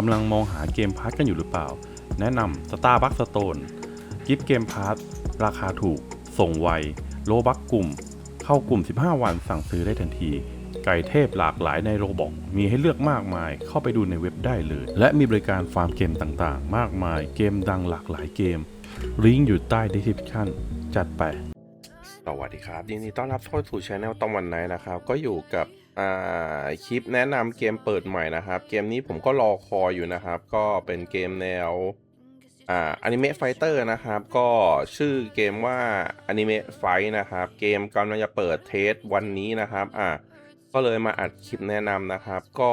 กำลังมองหาเกมพาร์ทกันอยู่หรือเปล่า แนะนำ Starbucks Stone กิฟต์เกมพาร์ทราคาถูก ส่งไว โลบักกลุ่ม เข้ากลุ่ม 15 วันสั่งซื้อได้ทันที ไก่เทพหลากหลายในโรบอกมีให้เลือกมากมาย เข้าไปดูในเว็บได้เลย และมีบริการฟาร์มเกมต่างๆ มากมาย เกมดังหลากหลายเกม ลิงก์อยู่ใต้ description จัดไป สวัสดีครับยินดีต้อนรับเข้าสู่ช anel ตองวันไหนนะครับ ก็อยู่กับ คลิปแนะนำเกมเปิดใหม่นะครับ เกมนี้ผมก็รอคอยอยู่นะครับ ก็เป็นเกมแนวอ่าอนิเมะไฟเตอร์นะครับ ก็ชื่อเกมว่าอนิเมะไฟนะครับ เกมกำลังจะเปิดเทสวันนี้นะครับอ่าก็เลยมาอัดคลิปแนะนำนะครับ ก็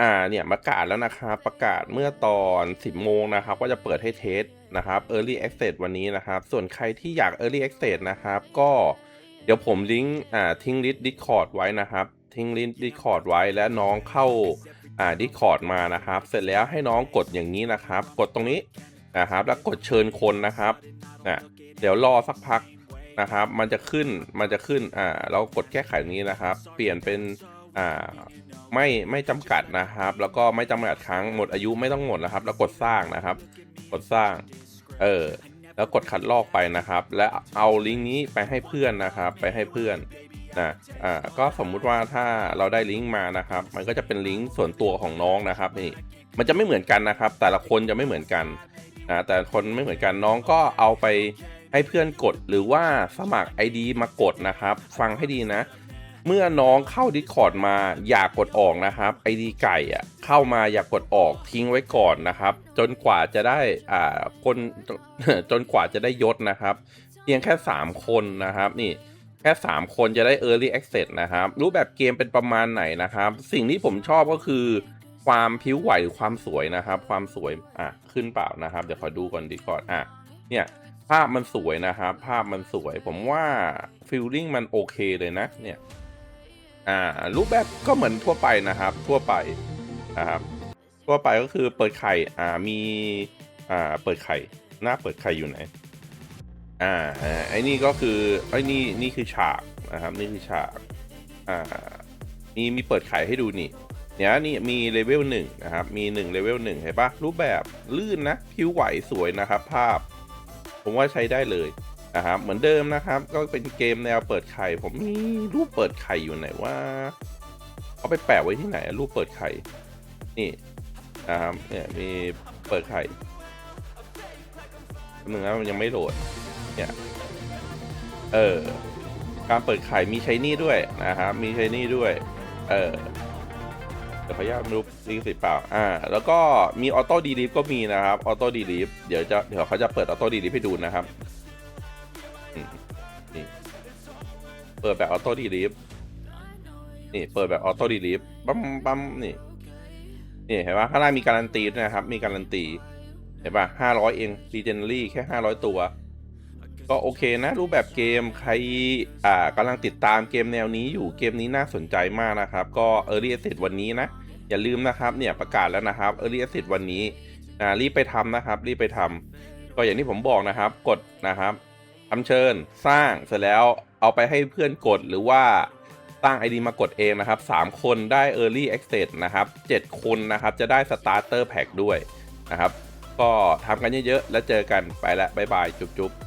อ่าเนี่ยประกาศแล้วนะครับประกาศเมื่อตอน 10 โมงนะครับว่าจะเปิดให้เทสนะครับ Early Access วันนี้นะครับ ส่วนใครที่อยาก Early Access นะครับ ก็เดี๋ยวผมลิงก์อ่าทิ้งลิสต์ Discord ไว้นะครับ ทิ้งลิสต์ Discord ไว้และน้องเข้าอ่า Discord มานะครับ เสร็จแล้วให้น้องกดอย่างนี้นะครับ กดตรงนี้นะครับ แล้วกดเชิญคนนะครับนะเดี๋ยวรอสักพักนะครับ มันจะขึ้นมันจะขึ้นอ่าเรากดแก้ไขนี้นะครับ เปลี่ยนเป็นอ่าไม่ไม่จำกัดนะครับ แล้วก็ไม่จำกัดครั้งหมดอายุไม่ต้องหมดนะครับ แล้วกดสร้างนะครับ กดสร้าง เออแล้วกดคัดลอกไปนะครับ และเอาลิงก์นี้ไปให้เพื่อนนะครับ ไปให้เพื่อน นะอ่าก็สมมุติว่าถ้าเราได้ลิงก์มานะครับ มันก็จะเป็นลิงก์ส่วนตัวของน้องนะครับนี่มันจะไม่เหมือนกันนะครับ แต่ละคนจะไม่เหมือนกันนะแต่คนไม่เหมือนกันน้องก็เอาไปให้เพื่อนกดหรือว่าสมัคร ID มากดนะครับ ฟังให้ดีนะ เมื่อน้องเข้า Discord มาอย่ากกดออกนะครับ ID ไก่อะเข้ามาอย่ากกดออกทิ้งไว้ก่อนนะครับ จนกว่าจะได้อ่าคนจนกว่าจะได้ยศนะครับ เพียงแค่ 3 คนนะครับนี่ แค่ 3 คนจะได้ Early Access นะครับ รูปแบบเกมเป็นประมาณไหนนะครับ สิ่งที่ผมชอบก็คือความผิวไหวหรือความสวยนะครับ ความสวยอะขึ้นเปล่านะครับ เดี๋ยวขอดูก่อนดีก่อนอะเนี่ยภาพมันสวยนะครับ ภาพมันสวย ผมว่าฟิลลิ่งมันโอเคเลยนะ เนี่ยอ่ารูปแบบก็เหมือนทั่วไปนะครับ ทั่วไปนะครับ ทั่วไปก็คือเปิดไข่อ่ามีอ่าเปิดไข่หน้าเปิดไข่อยู่ไหน อ่าไอ้นี่ก็คือไอ้นี่นี่คือฉากนะครับนี่คือฉากอ่ามีมีเปิดไข่ให้ดูนี่เนี่ยนี่มีเลเวลหนึ่งนะครับมีหนึ่งเลเวลหนึ่งเห็นปะรูปแบบลื่นนะผิวไหวสวยนะครับ ภาพ ผมว่าใช้ได้เลยนะครับเหมือนเดิมนะครับ ก็เป็นเกมแนวเปิดไข่ ผมมีรูปเปิดไข่อยู่ไหนว่าเอาไปแปะไว้ที่ไหน รูปเปิดไข่นี่นะครับเนี่ยมีเปิดไข่หนึ่งนะมันยังไม่โหลด เนี่ย เออ การเปิดไข่มีใช้นี่ด้วยนะครับ มีใช้นี่ด้วย เออเดี๋ยวขออนุญาตรูปลิงสิเปล่า อ่า แล้วก็มีออโต้ดีลิฟก็มีนะครับ ออโต้ดีลิฟเดี๋ยวจะ เดี๋ยวเขาจะเปิดออโต้ดีลิฟให้ดูนะครับนี่เปิดแบบออโต้ดีลิฟนี่ เปิดแบบออโต้ดีลิฟปั๊มปั๊มนี่ นี่เห็นปะข้างล่างมีการันตีด้วยนะครับ มีการันตี เห็นปะห้าร้อยเองดีเจนรี่แค่ห้าร้อยตัว ก็โอเคนะ รูปแบบเกมใครอ่ากำลังติดตามเกมแนวนี้อยู่เกมนี้น่าสนใจมากนะครับ ก็ Early Access วันนี้นะ อย่าลืมนะครับเนี่ยประกาศแล้วนะครับ Early Access วันนี้อ่ารีบไปทำนะครับ รีบไปทำก็อย่างที่ผมบอกนะครับ กดนะครับทำเชิญสร้างเสร็จแล้วเอาไปให้เพื่อนกดหรือว่าตั้ง ID มากดเองนะครับ 3 คนได้ Early Access นะครับ 7 คนนะครับจะได้ Starter Pack ด้วยนะครับ ก็ทำกันเยอะๆ แล้วเจอกันไปละบ๊ายบาย จุ๊บๆ